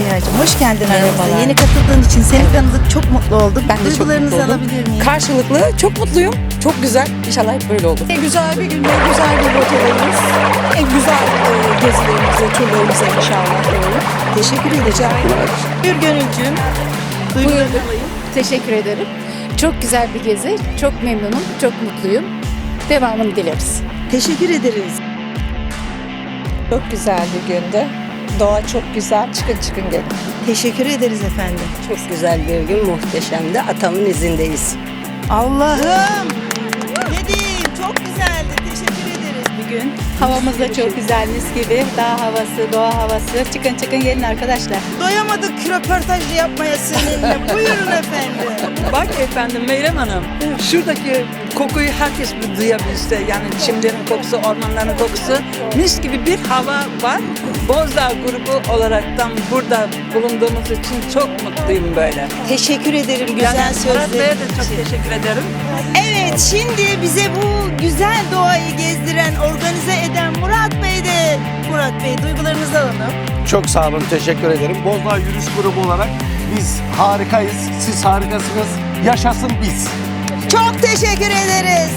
Süreyha'cığım. Hoş geldin aramıza. Merhabalar. Yeni katıldığın için seni tanıdık. Çok mutlu olduk. Ben de çok Duygularınızı mutlu oldum. alabilir miyim? Karşılıklı çok mutluyum. Çok güzel. İnşallah hep böyle olur. Güzel bir günde güzel bir rotadayız. En güzel e, gezilerimize, turlarımıza inşallah doğru. Teşekkür ederim. Bir gönülcüğüm. Duygularını alayım. Teşekkür ederim. Çok güzel bir gezi. Çok memnunum. Çok mutluyum. Devamını dileriz. Teşekkür ederiz. Çok güzel bir gündü. Doğa çok güzel. Çıkın çıkın gelin. Teşekkür ederiz efendim. Çok güzel bir gün, muhteşemdi. Atamın izindeyiz. Allah'ım. Ne diyeyim? Çok güzeldi. Teşekkür ederiz. Bugün havamız da çok güzel mis gibi. Dağ havası, doğa havası. Çıkın çıkın gelin arkadaşlar. Doyamadık röportaj yapmaya seninle. Buyurun efendim. Bak efendim Meyrem Hanım, şuradaki kokuyu herkes bir duyabilse, yani çimlerin kokusu, ormanların kokusu, mis gibi bir hava var. Bozdağ grubu olaraktan burada bulunduğumuz için çok mutluyum böyle. Teşekkür ederim güzel Yani Murat Bey'e sözler de çok teşekkür ederim. Evet şimdi bize bu güzel doğayı gezdiren, organize eden Murat Bey'de. Murat Bey duygularınızı alalım. Çok sağ olun, teşekkür ederim. Bozdağ Yürüyüş Grubu olarak biz harikayız, siz harikasınız. Yaşasın biz. Çok teşekkür ederiz.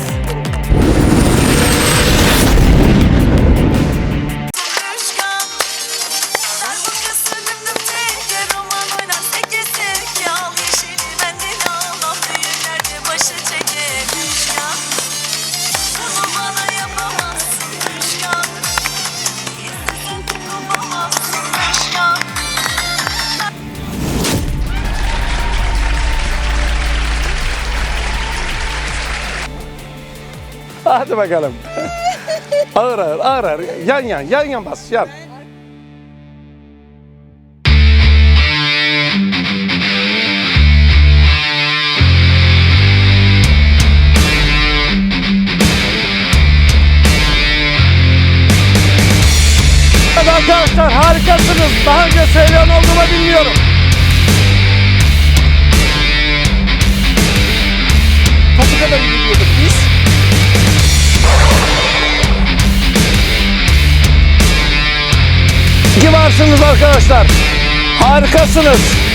Hadi bakalım. ağır ağır, ağır ağır. Yan yan, yan yan bas, yan. Evet arkadaşlar harikasınız. Daha önce söyleyen oldu mu bilmiyorum. İyi arkadaşlar. Harikasınız.